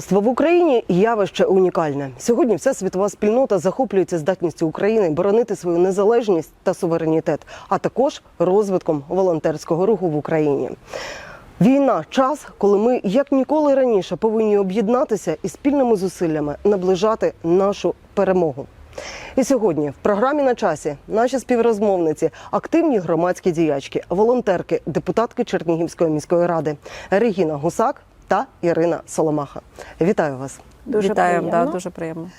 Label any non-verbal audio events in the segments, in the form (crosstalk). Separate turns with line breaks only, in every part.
Волонтерство в Україні явище унікальне. Сьогодні вся світова спільнота захоплюється здатністю України боронити свою незалежність та суверенітет, а також розвитком волонтерського руху в Україні. Війна час, коли ми як ніколи раніше повинні об'єднатися і спільними зусиллями наближати нашу перемогу. І сьогодні в програмі на часі наші співрозмовниці, активні громадські діячки, волонтерки, депутатки Чернігівської міської ради Регіна Гусак та Ірина Соломаха. Вітаю вас.
Дуже
Вітаємо,
приємно.
да, дуже приємно.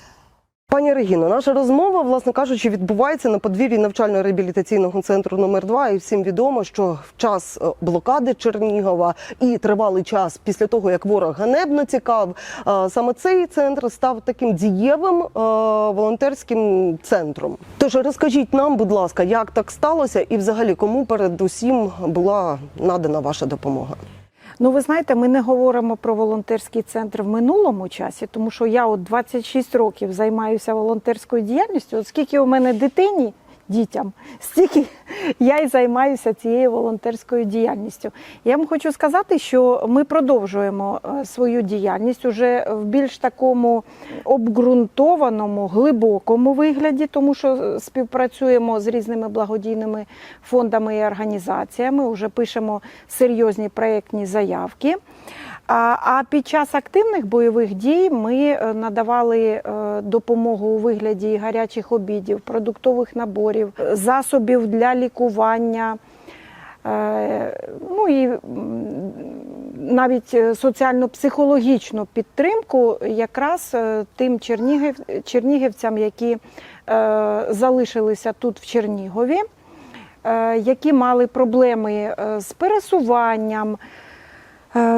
Пані Регіно, наша розмова, власне кажучи, відбувається на подвір'ї навчально-реабілітаційного центру номер 2 І всім відомо, що в час е, блокади Чернігова і тривалий час після того, як ворог ганебно цікав, е, саме цей центр став таким дієвим е, волонтерським центром. Тож розкажіть нам, будь ласка, як так сталося, і взагалі кому передусім була надана ваша допомога?
Ну, ви знаєте, ми не говоримо про волонтерський центр в минулому часі, тому що я от 26 років займаюся волонтерською діяльністю. От скільки у мене дитині, дітям, стільки я й займаюся цією волонтерською діяльністю. Я вам хочу сказати, що ми продовжуємо е, свою діяльність уже в більш такому обґрунтованому, глибокому вигляді, тому що е, співпрацюємо з різними благодійними фондами і організаціями, вже пишемо серйозні проєктні заявки. А, під час активних бойових дій ми е, надавали е, допомогу у вигляді гарячих обідів, продуктових наборів, засобів для лікування. Е, Ну і навіть соціально-психологічну підтримку якраз тим чернігів, чернігівцям, які залишилися тут в Чернігові, які мали проблеми з пересуванням,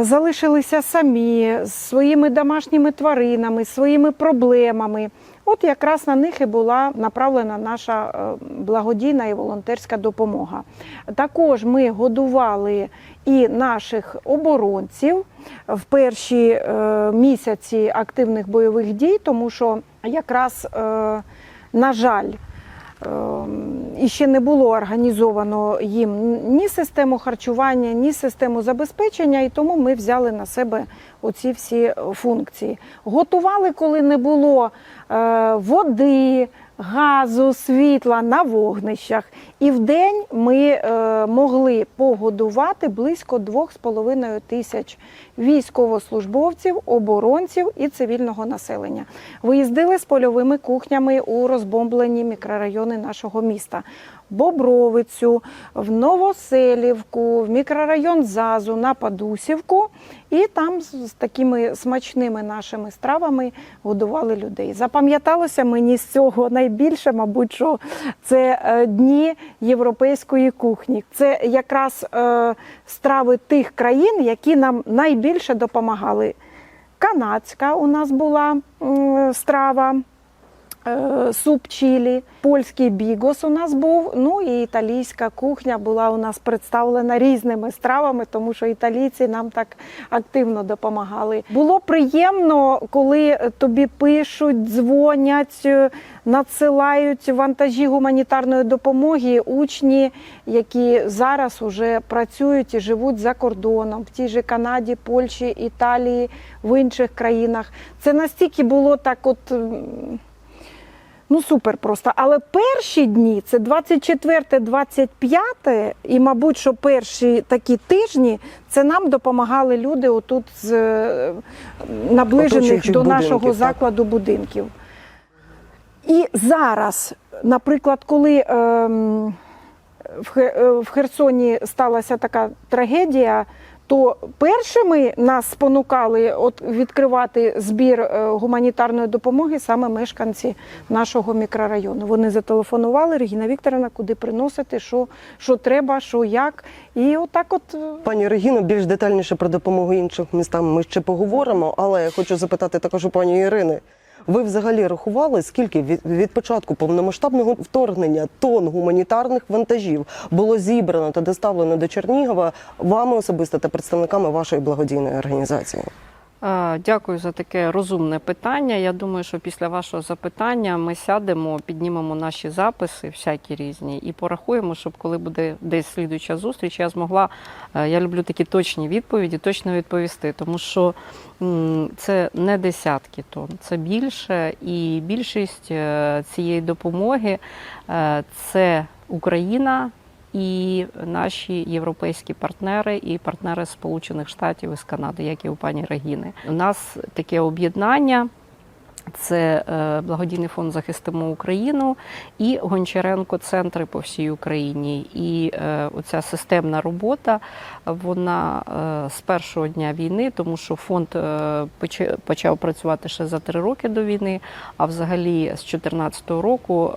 залишилися самі з своїми домашніми тваринами, своїми проблемами. От якраз на них і була направлена наша е, благодійна і волонтерська допомога. Також ми годували і наших оборонців в перші е, місяці активних бойових дій, тому що якраз, е, на жаль, і ще не було організовано їм ні систему харчування, ні систему забезпечення, і тому ми взяли на себе оці всі функції. Готували, коли не було е, води, газу, світла на вогнищах. І в день ми е, могли погодувати близько 2,5 тисяч військовослужбовців, оборонців і цивільного населення. Виїздили з польовими кухнями у розбомблені мікрорайони нашого міста. Бобровицю, в Новоселівку, в мікрорайон Зазу, на Падусівку, і там з такими смачними нашими стравами годували людей. Запам'яталося мені з цього найбільше, мабуть, що це е, дні європейської кухні. Це якраз е, страви тих країн, які нам найбільше допомагали. Канадська у нас була страва суп чилі, польський бігос у нас був. Ну і італійська кухня була у нас представлена різними стравами, тому що італійці нам так активно допомагали. Було приємно, коли тобі пишуть, дзвонять, е, надсилають вантажі гуманітарної допомоги учні, які зараз уже працюють і живуть за кордоном в тій же Канаді, Польщі, Італії, в інших країнах. Це настільки було так, от. Ну, супер просто. Але перші дні, це 24-25, і, мабуть, що перші такі тижні, це нам допомагали люди отут з е, наближених до
будинків,
нашого
так.
закладу будинків. І зараз, наприклад, коли ем, е, в Херсоні сталася така трагедія, то першими нас спонукали от відкривати збір е, гуманітарної допомоги саме мешканці нашого мікрорайону. Вони зателефонували Регіна Вікторовна, куди приносити, що, що треба, що як. І отак, от е,
Пані Регіно, більш детальніше про допомогу іншим містам ми ще поговоримо, але я хочу запитати також у пані Ірини. Ви взагалі рахували, скільки від, від початку повномасштабного вторгнення тонн гуманітарних вантажів було зібрано та доставлено до Чернігова вами особисто та представниками вашої благодійної організації?
Дякую за таке розумне питання. Я думаю, що після вашого запитання ми сядемо, піднімемо наші записи, всякі різні, і порахуємо, щоб коли буде десь слідуюча зустріч, я змогла. е, Я люблю такі точні відповіді, точно відповісти, тому що це не десятки тонн, це більше, і більшість е, цієї допомоги е, це Україна і наші європейські партнери, і партнери Сполучених Штатів із Канади, як і у пані Регіни. У нас таке об'єднання. Це е, благодійний фонд захистимо Україну і Гончаренко центри по всій Україні. І е, оця системна робота вона е, з першого дня війни, тому що фонд почав працювати ще за три роки до війни. А взагалі з 2014 року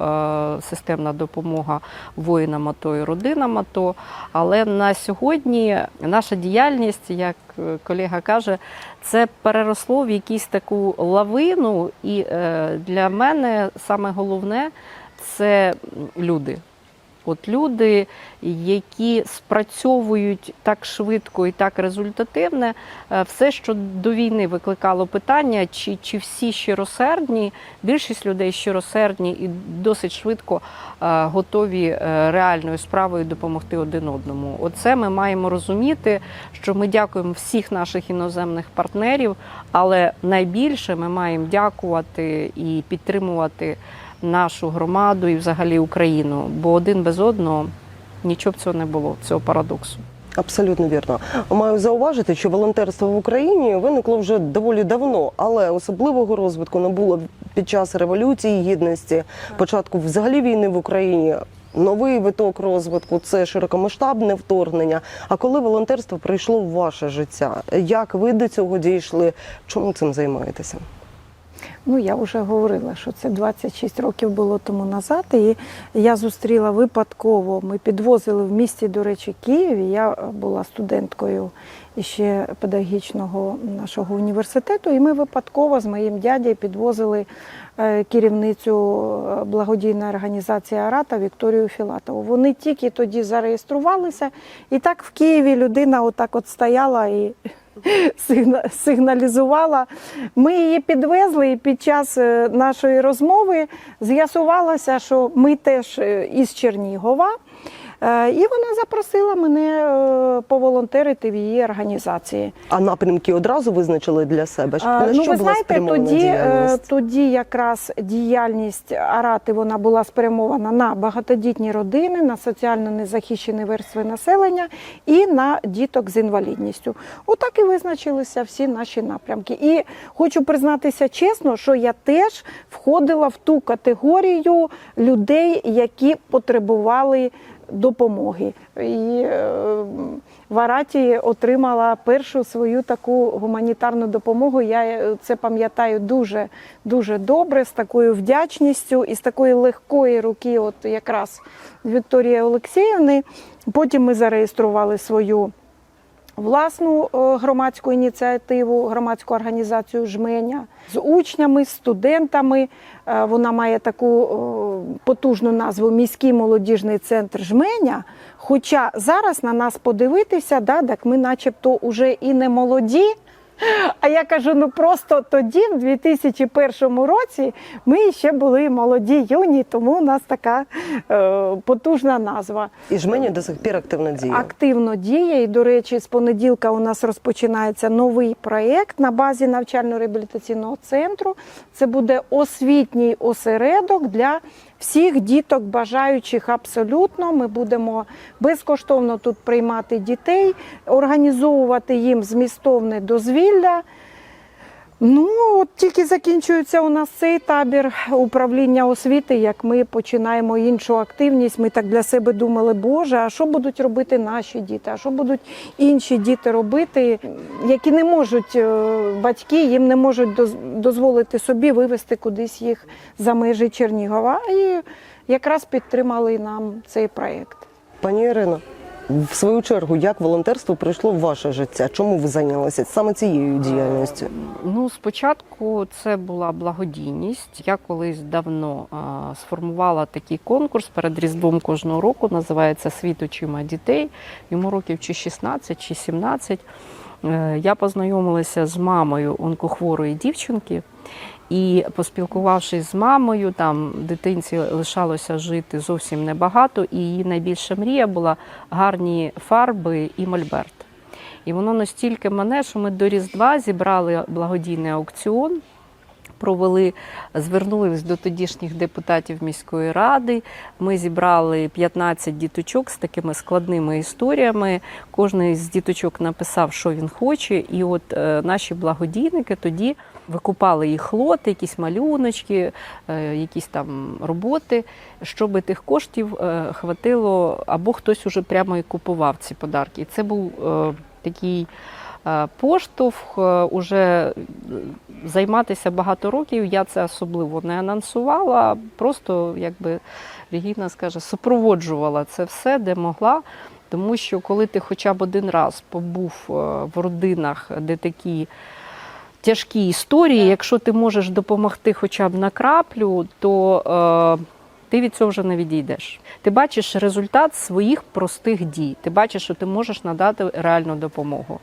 системна допомога воїнам АТО і родинам АТО. Але на сьогодні наша діяльність, як колега каже, це переросло в якусь таку лавину, і е, для мене саме головне це люди. От люди, які спрацьовують так швидко і так результативне, Е, все, що до війни викликало питання, чи, чи всі щиросердні, більшість людей щиросердні і досить швидко е, готові е, реальною справою допомогти один одному. Оце ми маємо розуміти, що ми дякуємо всіх наших іноземних партнерів, але найбільше ми маємо дякувати і підтримувати нашу громаду і взагалі Україну, бо один без одного нічого б цього не було, цього парадоксу.
Абсолютно вірно. Маю зауважити, що волонтерство в Україні виникло вже доволі давно, але особливого розвитку набуло під час революції гідності, початку взагалі війни в Україні. Новий виток розвитку це широкомасштабне вторгнення. А коли волонтерство прийшло в ваше життя, як ви до цього дійшли? Чому цим займаєтеся?
Ну, я вже говорила, що це 26 років було тому назад. І я зустріла випадково. Ми підвозили в місті, до речі, Києві. Я була студенткою ще педагогічного нашого університету, і ми випадково з моїм дядєю підвозили е, керівницю е, благодійної організації Арата Вікторію Філатову. Вони тільки тоді зареєструвалися, і так в Києві людина отак от стояла і сигналізувала. Ми її підвезли, і під час е, нашої розмови з'ясувалося, що ми теж е, із Чернігова. Е, І вона запросила мене е, поволонтерити в її організації.
А напрямки одразу визначили для себе? На
ну,
що
ви
була
знаєте, тоді, е,
діяльність?
тоді якраз діяльність Арати вона була спрямована на багатодітні родини, на соціально незахищені верстви населення і на діток з інвалідністю. Отак і визначилися всі наші напрямки. І хочу признатися чесно, що я теж входила в ту категорію людей, які потребували допомоги. І е, в Араті отримала першу свою таку гуманітарну допомогу. Я е, це пам'ятаю дуже дуже добре, з такою вдячністю і з такої легкої руки, от якраз Вікторії Олексіївни. Потім ми зареєстрували свою власну е, громадську ініціативу, громадську організацію Жменя з учнями, з студентами. Е, Вона має таку е, потужну назву Міський молодіжний центр Жменя. Хоча зараз на нас подивитися, да, так ми начебто вже і не молоді. А я кажу, ну просто тоді, в 2001 році, ми ще були молоді, юні, тому у нас така е, потужна назва.
І жмені до сих пір активно діє.
Активно діє. І, до речі, з понеділка у нас розпочинається новий проєкт на базі навчально-реабілітаційного центру. Це буде освітній осередок для всіх діток, бажаючих абсолютно. Ми будемо безкоштовно тут приймати дітей, організовувати їм змістовне дозвілля. Ну, от тільки закінчується у нас цей табір управління освіти, як ми починаємо іншу активність. Ми так для себе думали, Боже, а що будуть робити наші діти? А що будуть інші діти робити, які не можуть е, батьки, їм не можуть доз- дозволити собі вивезти кудись їх за межі Чернігова. І якраз підтримали нам цей проєкт.
Пані Ірино, в свою чергу, як волонтерство прийшло в ваше життя? Чому ви зайнялися саме цією діяльністю?
Ну, спочатку це була благодійність. Я колись давно а, сформувала такий конкурс перед Різдвом кожного року. Називається Світ очима дітей. Йому років чи 16, чи 17. Е, Я познайомилася з мамою онкохворої дівчинки. І поспілкувавшись з мамою, там дитинці лишалося жити зовсім небагато, і її найбільша мрія була гарні фарби і мольберт. І воно настільки мене, що ми до Різдва зібрали благодійний аукціон, провели, звернулись до тодішніх депутатів міської ради. Ми зібрали 15 діточок з такими складними історіями. Кожен з діточок написав, що він хоче. І от е, наші благодійники тоді викупали їх лоти, якісь малюночки, е, якісь там роботи, щоб тих коштів е, хватило, або хтось уже прямо і купував ці подарки. І це був е, такий поштовх уже займатися багато років. Я це особливо не анонсувала, просто якби Регіна скаже, супроводжувала це все, де могла. Тому що коли ти хоча б один раз побув в родинах, де такі тяжкі історії, якщо ти можеш допомогти хоча б на краплю, то е, ти від цього вже не відійдеш. Ти бачиш результат своїх простих дій. Ти бачиш, що ти можеш надати реальну допомогу.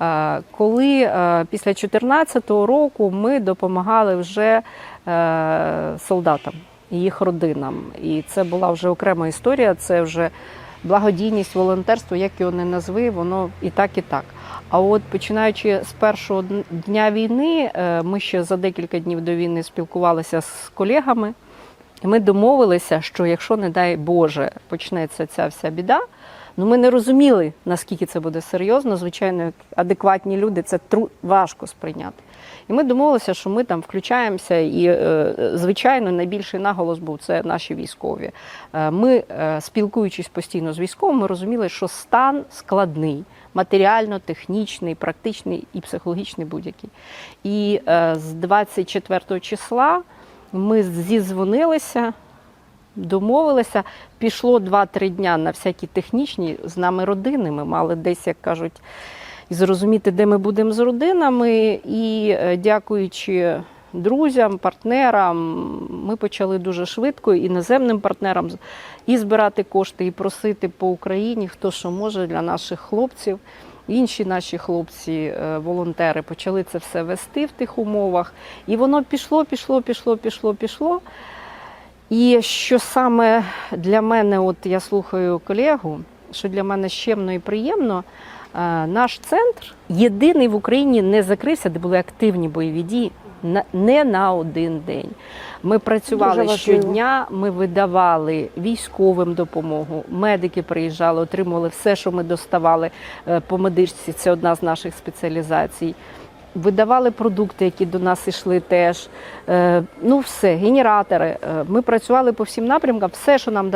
Е, коли е, після 2014 року ми допомагали вже е, солдатам і їх родинам, і це була вже окрема історія. Це вже благодійність, волонтерство, як його не назви, воно і так, і так. А от починаючи з першого дня війни, е, ми ще за декілька днів до війни спілкувалися з колегами. Ми домовилися, що якщо, не дай Боже, почнеться ця вся біда, ну ми не розуміли, наскільки це буде серйозно. Звичайно, адекватні люди це тру- важко сприйняти. І ми домовилися, що ми там включаємося, і, е, звичайно, найбільший наголос був це наші військові. Е, Ми, спілкуючись постійно з військовими, розуміли, що стан складний, матеріально, технічний, практичний і психологічний будь-який. І е, з 24 числа ми зізвонилися, домовилися. Пішло 2-3 дня на всякі технічні з нами родини. Ми мали десь, як кажуть, зрозуміти, де ми будемо з родинами. І е, дякуючи друзям, партнерам, ми почали дуже швидко іноземним партнерам і збирати кошти, і просити по Україні, хто що може для наших хлопців. Інші наші хлопці, е, волонтери, почали це все вести в тих умовах. І воно пішло, пішло, пішло, пішло, пішло. І що саме для мене, от я слухаю колегу, що для мене щемно і приємно, е, наш центр єдиний в Україні не закрився, де були активні бойові дії. Не на один день. Ми працювали щодня, ми видавали військовим допомогу, медики приїжджали, отримували все, що ми доставали е, по медичці. Це одна з наших спеціалізацій. Видавали продукти, які до нас йшли теж. Е, Ну, все, генератори. Е, Ми працювали по всім напрямкам. Все, що нам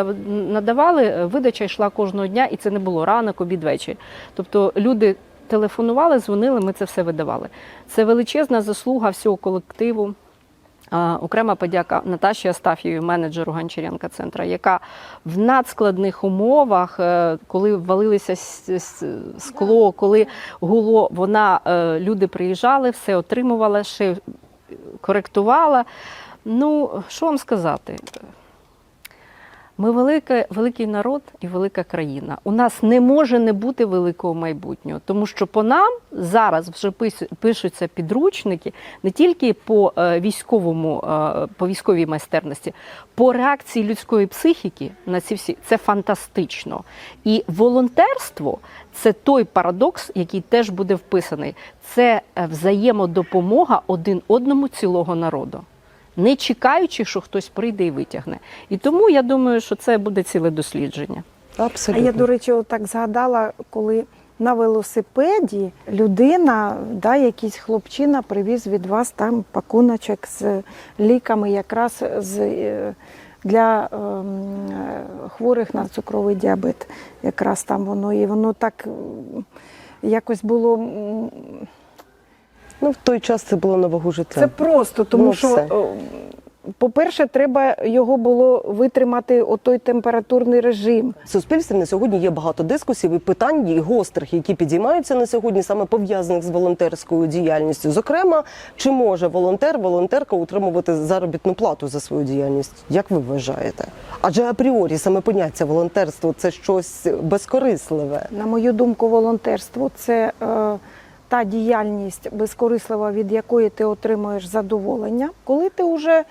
надавали, видача йшла кожного дня, і це не було ранок, обід, вечір. Тобто люди телефонували, дзвонили, ми це все видавали. Це величезна заслуга всього колективу. Окрема подяка Наташі Астафєві, менеджеру Гончаренка центра, яка в надскладних умовах, е, коли валилися скло, коли гуло, вона е, люди приїжджали, все отримувала, ще коректувала. Ну, що вам сказати? Ми велика, великий народ і велика країна. У нас не може не бути великого майбутнього, тому що по нам зараз вже пишуться підручники не тільки по е, військовому, е, по військовій майстерності, по реакції людської психіки на ці всі це фантастично. І волонтерство це той парадокс, який теж буде вписаний. Це е, взаємодопомога один одному цілого народу не чекаючи, що хтось прийде і витягне. І тому я думаю, що це буде ціле дослідження.
Абсолютно.
А я, до речі, отак згадала, коли на велосипеді людина, да, якийсь хлопчина привіз від вас там пакуночок з ліками, якраз з, е, для ем, е, хворих на цукровий діабет. Якраз там воно і воно так якось було.
Ну, в той час це було на вагу життя.
Це просто, тому
Ну,
що, по-перше, треба його було витримати отой температурний режим.
В суспільстві на сьогодні є багато дискусій і питань і гострих, які підіймаються на сьогодні, саме пов'язаних з волонтерською діяльністю. Зокрема, чи може волонтер, волонтерка утримувати заробітну плату за свою діяльність? Як ви вважаєте? Адже апріорі саме поняття волонтерство це щось безкорисливе.
На мою думку, волонтерство це е, та діяльність безкорислива, від якої ти отримуєш задоволення. Коли ти вже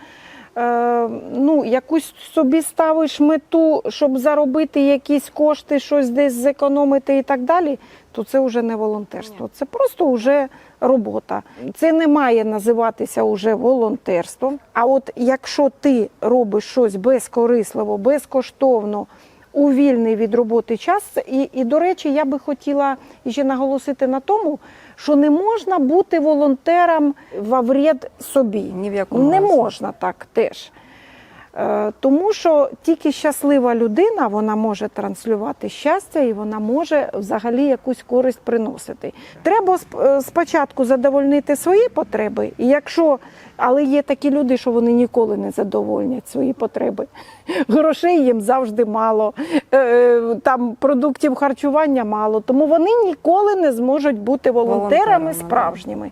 е, ну, якусь собі ставиш мету, щоб заробити якісь кошти, щось десь зекономити і так далі, то це вже не волонтерство. Це просто вже робота. Це не має називатися уже волонтерством. А от якщо ти робиш щось безкорисливо, безкоштовно, у вільний від роботи час. І, і до речі, я би хотіла ще наголосити на тому, що не можна бути волонтером во вред собі.
Ні в якому
Не
разі.
можна так теж. Е, Тому що тільки щаслива людина вона може транслювати щастя і вона може взагалі якусь користь приносити. Треба е, спочатку задовольнити свої потреби, і якщо але є такі люди, що вони ніколи не задовольнять свої потреби. (laughs) Грошей їм завжди мало, е, там продуктів харчування мало, тому вони ніколи не зможуть бути волонтерами
Волонтерами,
справжніми.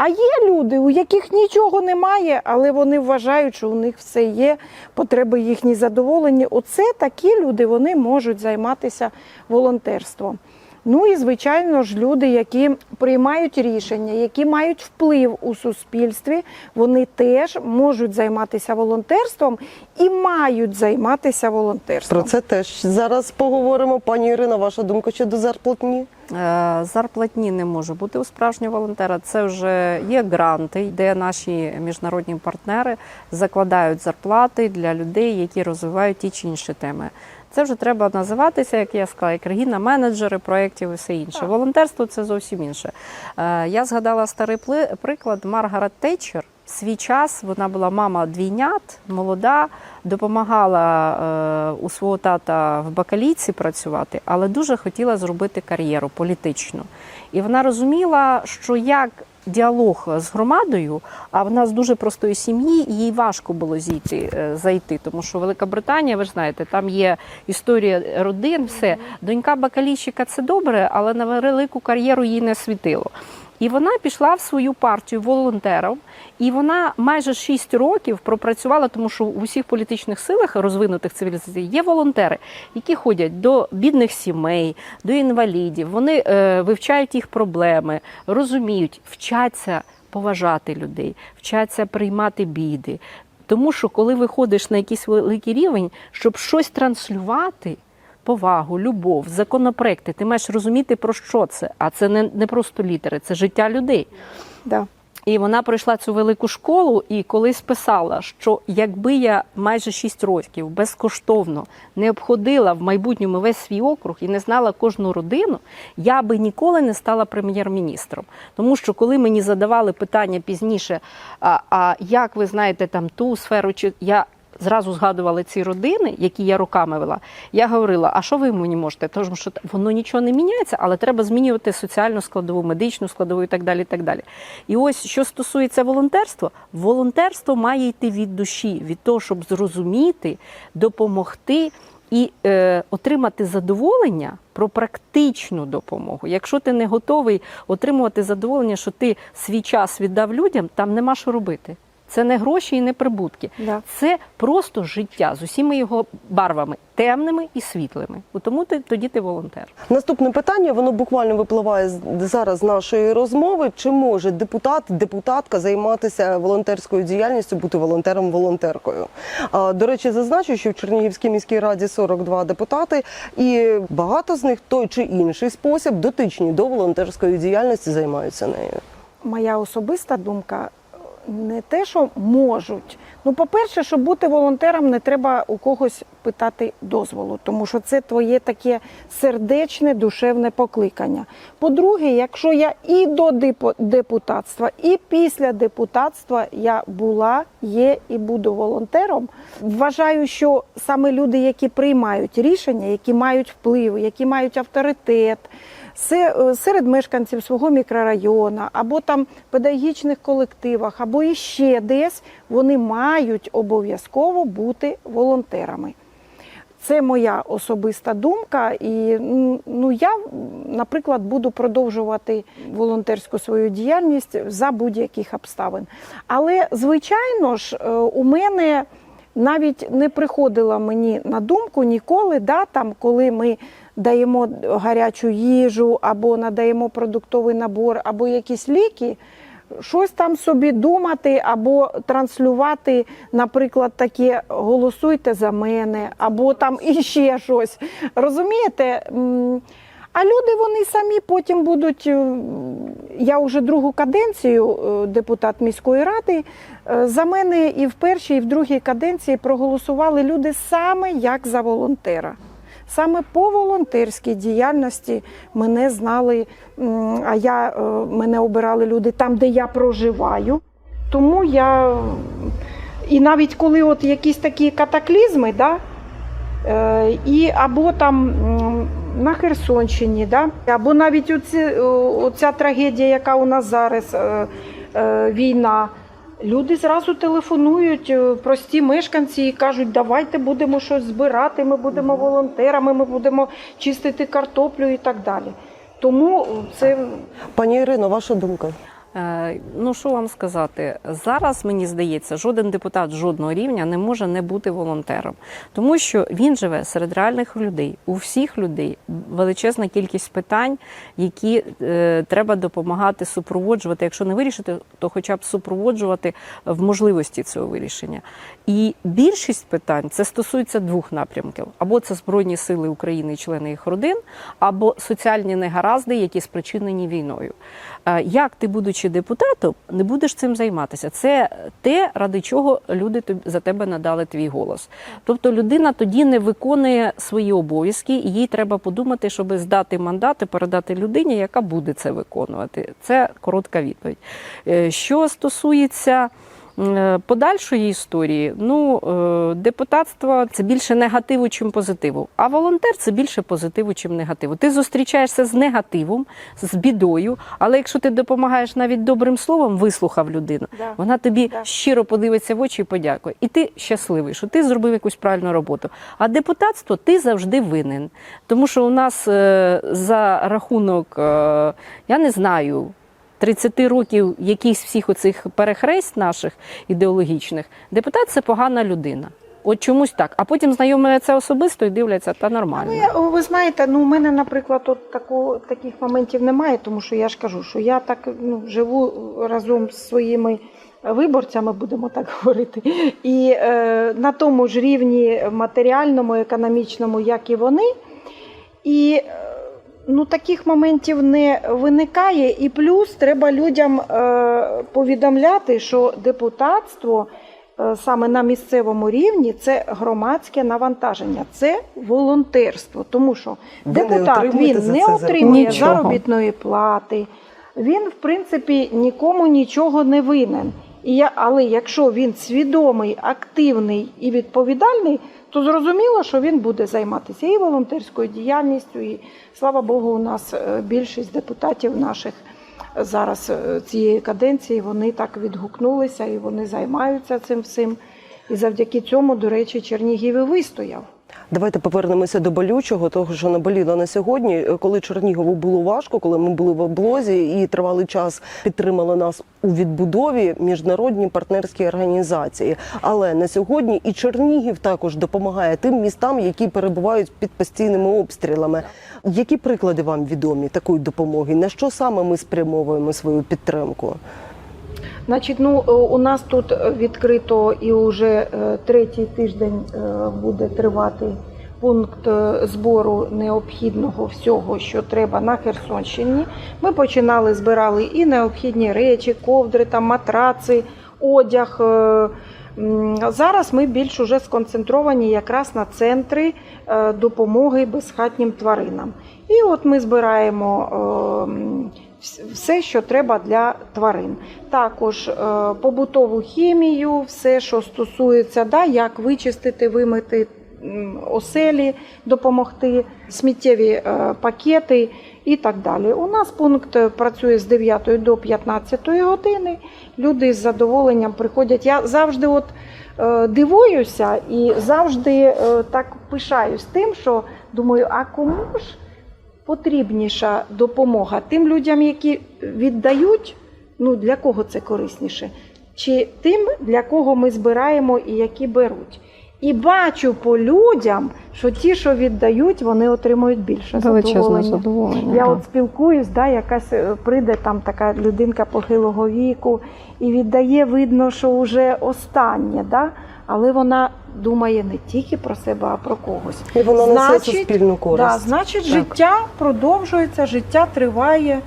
А є люди, у яких нічого немає, але вони вважають, що у них все є, потреби їхні задоволені. Оце такі люди вони можуть займатися волонтерством. Ну і звичайно ж, люди, які приймають рішення, які мають вплив у суспільстві, вони теж можуть займатися волонтерством і мають займатися волонтерством.
Про це теж зараз поговоримо. Пані Ірина, ваша думка щодо зарплатні?
Е, Зарплатні не може бути у справжнього волонтера. Це вже є гранти, де наші міжнародні партнери закладають зарплати для людей, які розвивають ті чи інші теми. Це вже треба називатися, як я сказала, як країна, менеджери проєктів і все інше. Волонтерство це зовсім інше. Е, Я згадала старий приклад Маргарет Тетчер. В Свій час вона була мама двійнят, молода, допомагала е, у свого тата в бакалійці працювати, але дуже хотіла зробити кар'єру політичну. І вона розуміла, що як діалог з громадою, а вона з дуже простої сім'ї, їй важко було зійти, е, зайти, тому що Велика Британія, ви ж знаєте, там є історія родин, все. Донька бакалійщика це добре, але на велику кар'єру їй не світило. І вона пішла в свою партію волонтером, і вона майже 6 років пропрацювала, тому що в усіх політичних силах розвинутих цивілізацій є волонтери, які ходять до бідних сімей, до інвалідів. Вони е, вивчають їх проблеми, розуміють, вчаться поважати людей, вчаться приймати біди. Тому що коли виходиш на якийсь великий рівень, щоб щось транслювати, повагу, любов, законопроекти, ти маєш розуміти про що це. А це не, не просто літери, це життя людей.
Да.
І вона пройшла цю велику школу і колись писала, що якби я майже 6 років безкоштовно не обходила в майбутньому весь свій округ і не знала кожну родину, я би ніколи не стала прем'єр-міністром. Тому що коли мені задавали питання пізніше, а, а як ви знаєте там ту сферу, чи я. Зразу згадували ці родини, які я роками вела. Я говорила: а що ви мені можете? Тому що воно нічого не міняється, але треба змінювати соціальну складову, медичну складову і так далі. І так далі. І ось що стосується волонтерства, волонтерство має йти від душі, від того, щоб зрозуміти, допомогти і е, отримати задоволення про практичну допомогу. Якщо ти не готовий отримувати задоволення, що ти свій час віддав людям, там нема що робити. Це не гроші і не прибутки.
Да.
Це просто життя з усіма його барвами, темними і світлими. Тому ти тоді ти волонтер.
Наступне питання, воно буквально випливає зараз з нашої розмови. Чи може депутат, депутатка займатися волонтерською діяльністю, бути волонтером, волонтеркою? А, До речі, зазначу, що в Чернігівській міській раді 42 депутати, і багато з них той чи інший спосіб дотичні до волонтерської діяльності займаються нею.
моя особиста думка не те, що можуть. Ну, по-перше, щоб бути волонтером, не треба у когось питати дозволу, тому що це твоє таке сердечне, душевне покликання. По-друге, якщо я і до депутатства, і після депутатства я була, є і буду волонтером, вважаю, що саме люди, які приймають рішення, які мають вплив, які мають авторитет, серед мешканців свого мікрорайону, або там педагогічних колективах, або іще десь, вони мають обов'язково бути волонтерами. Це моя особиста думка, і ну я, наприклад, буду продовжувати волонтерську свою діяльність за будь-яких обставин. Але звичайно ж, е, у мене навіть не приходило мені на думку ніколи, да, там, коли ми даємо гарячу їжу, або надаємо продуктовий набор, або якісь ліки, щось там собі думати, або транслювати, наприклад, таке голосуйте за мене, або там (laughs) іще щось. Розумієте? А люди вони самі потім будуть. е, Я вже другу каденцію е, депутат міської ради. е, За мене і в першій, і в другій каденції проголосували люди саме як за волонтера. Саме по волонтерській діяльності мене знали, а я, е, мене обирали люди там, де я проживаю. Тому я і навіть коли от якісь такі катаклізми, да, Е, І або там на Херсонщині, да? або навіть оці, оця трагедія, яка у нас зараз е, війна. Люди зразу телефонують, е, прості мешканці, і кажуть, давайте будемо щось збирати, ми будемо волонтерами, ми будемо чистити картоплю і так далі. Тому це
Пані Ірино, ваша думка?
Е, Ну що вам сказати? Зараз мені здається, жоден депутат жодного рівня не може не бути волонтером, тому що він живе серед реальних людей. У всіх людей величезна кількість питань, які е, треба допомагати супроводжувати. Якщо не вирішити, то хоча б супроводжувати в можливості цього вирішення. І більшість питань це стосується двох напрямків: або це збройні сили України і члени їх родин, або соціальні негаразди, які спричинені війною. Е, Як ти, будучи депутатом, не будеш цим займатися? Це те, ради чого люди за тебе надали твій голос. Тобто людина тоді не виконує свої обов'язки, і їй треба подумати, щоб здати мандат і передати людині, яка буде це виконувати. Це коротка відповідь. Е, Що стосується. Е, Подальшої історії, ну е, депутатство це більше негативу, чим позитиву. А волонтер це більше позитиву, чим негативу. Ти зустрічаєшся з негативом, з бідою, але якщо ти допомагаєш навіть добрим словом, вислухав людину,
Да.
вона тобі
Да.
щиро подивиться в очі і подякує. І ти щасливий, що ти зробив якусь правильну роботу. А депутатство ти завжди винен. Тому що у нас е, за рахунок, я не знаю. 30 років якихось всіх оцих перехрест наших ідеологічних, депутат це погана людина. От чомусь так. А потім знайомляться особисто і дивляться, та нормально.
Ну, ви знаєте, ну у мене, наприклад, от таку, таких моментів немає, тому що я ж кажу, що я так ну, живу разом з своїми виборцями, будемо так (laughs) говорити, і е, на тому ж рівні матеріальному, економічному, як і вони. І е, ну, таких моментів не виникає. І плюс треба людям е, повідомляти, що депутатство е, саме на місцевому рівні це громадське навантаження, це волонтерство. Тому що
Ви
депутат він не отримує
Нічого.
заробітної плати, він, в принципі, нікому нічого не винен. І я, але якщо він свідомий, активний і відповідальний, то зрозуміло, що він буде займатися і волонтерською діяльністю. І слава Богу, у нас е, більшість депутатів наших зараз е, цієї каденції вони так відгукнулися і вони займаються цим всім. І завдяки цьому, до речі, Чернігів і вистояв.
Давайте повернемося до болючого, того що наболіло на сьогодні. Е, Коли Чернігову було важко, коли ми були в облозі і тривалий час підтримали нас у відбудові міжнародні партнерські організації. Але на сьогодні і Чернігів також допомагає тим містам, які перебувають під постійними обстрілами. Які приклади вам відомі такої допомоги? На що саме ми спрямовуємо свою підтримку?
Значить, ну е, у нас тут відкрито і вже е, третій тиждень е, буде тривати пункт е, збору необхідного всього, що треба на Херсонщині. Ми починали збирали і необхідні речі, ковдри, там матраци, одяг. е, Зараз ми більш уже сконцентровані якраз на центри е, допомоги безхатнім тваринам. І от ми збираємо е, все, що треба для тварин. Також е, побутову хімію, все, що стосується, да, як вичистити, вимити оселі, допомогти, сміттєві е, пакети і так далі. У нас пункт е, працює з 9 до 15 години. Люди з задоволенням приходять. Я завжди от дивуюся і завжди так пишаюсь тим, що думаю, а кому ж потрібніша допомога тим людям, які віддають, ну для кого це корисніше, чи тим, для кого ми збираємо і які беруть. І бачу по людям, що ті, що віддають, вони отримують більше
Величезне
задоволення.
задоволення.
Я от спілкуюсь, да, якась е, прийде там така людинка похилого віку і віддає, видно, що вже останнє, да? Але вона думає не тільки про себе, а про когось.
І воно несе суспільну користь.
Да, значить,
Так.
життя продовжується, життя триває.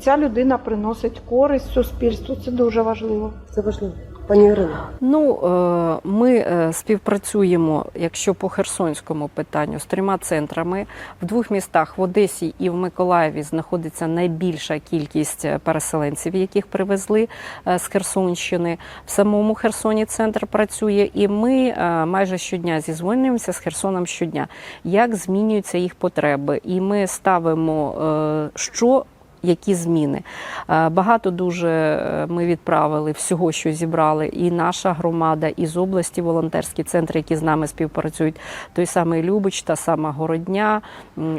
Ця людина приносить користь суспільству. Це дуже важливо.
Це важливо. Пані Ірино.
Ну, е, ми е, співпрацюємо, якщо по Херсонському питанню, з трьома центрами. В двох містах в Одесі і в Миколаєві знаходиться найбільша кількість е, переселенців, яких привезли з Херсонщини. В самому Херсоні центр працює, і ми майже щодня зізвонюємося з Херсоном щодня, як змінюються їх потреби. І ми ставимо, що які зміни. Е, Багато дуже е, ми відправили всього, що зібрали, і наша громада, і з області волонтерські центри, які з нами співпрацюють. Той самий Любич, та сама Городня,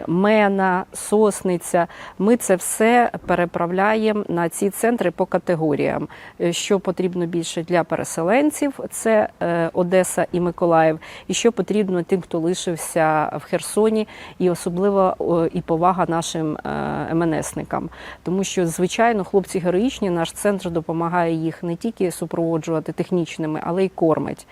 Мена, Сосниця. Ми це все переправляємо на ці центри по категоріям. Е, Що потрібно більше для переселенців, це Одеса і Миколаїв, і що потрібно тим, хто лишився в Херсоні, і особливо і повага нашим МНСникам. Тому що, звичайно, хлопці героїчні, наш центр допомагає їх не тільки супроводжувати технічними, але й кормить.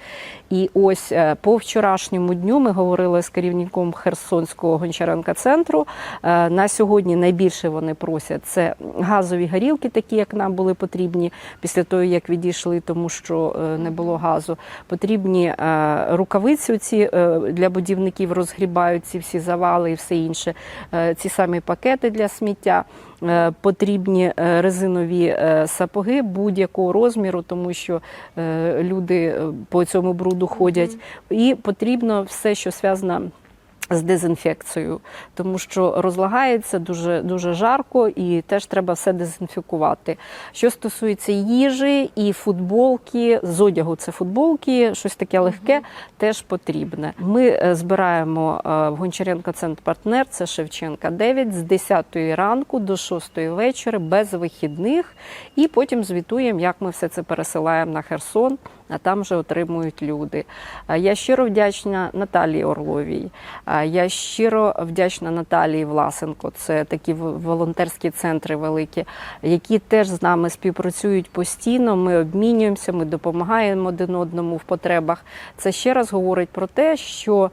І ось е, по вчорашньому дню ми говорили з керівником Херсонського гончаренка центру. Е, На сьогодні найбільше вони просять це газові горілки, такі як нам були потрібні після того, як відійшли, тому що е, не було газу. Потрібні рукавиці ці для будівників розгрібають ці всі завали і все інше. Ці самі пакети для сміття. Е, Потрібні е, резинові е, сапоги будь-якого розміру, тому що люди по цьому бруду ходять. І потрібно все, що зв'язано з дезінфекцією, тому що розлагається дуже дуже жарко і теж треба все дезінфікувати. Що стосується їжі і футболки, з одягу це футболки, щось таке легке, теж потрібне. Ми е, збираємо е, в Гончаренко центр партнер, це Шевченка 9, з 10 ранку до 6 вечора, без вихідних, і потім звітуємо, як ми все це пересилаємо на Херсон. А там вже отримують люди. Я щиро вдячна Наталії Орловій. Я щиро вдячна Наталії Власенко. Це такі волонтерські центри великі, які теж з нами співпрацюють постійно. Ми обмінюємося, ми допомагаємо один одному в потребах. Це ще раз говорить про те, що.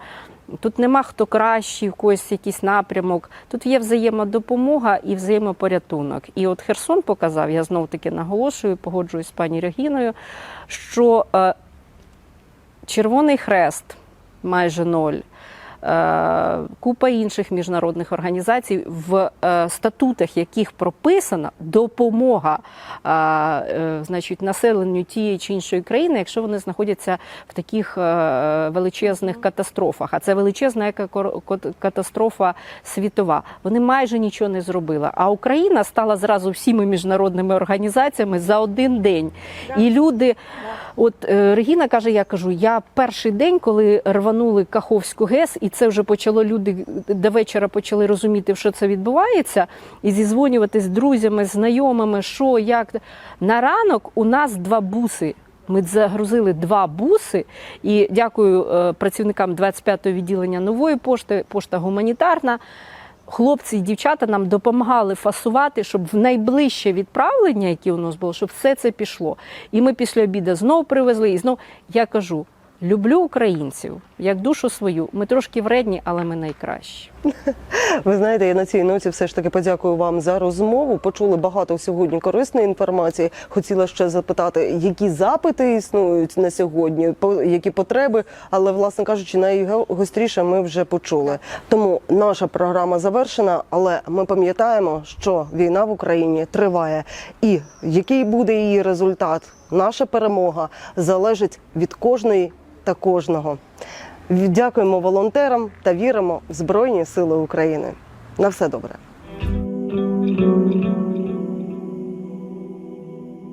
Тут нема хто кращий, в когось якийсь напрямок. Тут є взаємодопомога і взаємопорятунок. І от Херсон показав, я знов таки наголошую, погоджуюсь з пані Регіною, що е, Червоний Хрест майже ноль. Е, Купа інших міжнародних організацій, в е, статутах яких прописана допомога е, значить, населенню тієї чи іншої країни, якщо вони знаходяться в таких величезних катастрофах. А це величезна катастрофа світова. Вони майже нічого не зробили. А Україна стала зразу всіми міжнародними організаціями за один день. І люди, от Регіна каже: я кажу, я перший день, коли рванули Каховську ГЕС, і це вже почало люди до вечора почали розуміти, що це відбувається, і зізвонюватись з друзями, знайомими, що як на ранок у нас два буси. Ми загрузили два буси, і дякую е, працівникам 25-го відділення нової пошти, пошта гуманітарна. Хлопці і дівчата нам допомагали фасувати, щоб в найближче відправлення, яке у нас було, щоб все це пішло. І ми після обіду знов привезли. І знов я кажу: люблю українців як душу свою. Ми трошки вредні, але ми найкращі.
Ви знаєте, я на цій ноті все ж таки подякую вам за розмову. Почули багато сьогодні корисної інформації. Хотіла ще запитати, які запити існують на сьогодні, які потреби, але, власне кажучи, найгостріше ми вже почули. Тому наша програма завершена, але ми пам'ятаємо, що війна в Україні триває, і який буде її результат, наша перемога залежить від кожної та кожного. Дякуємо волонтерам та віримо в Збройні Сили України. На все добре.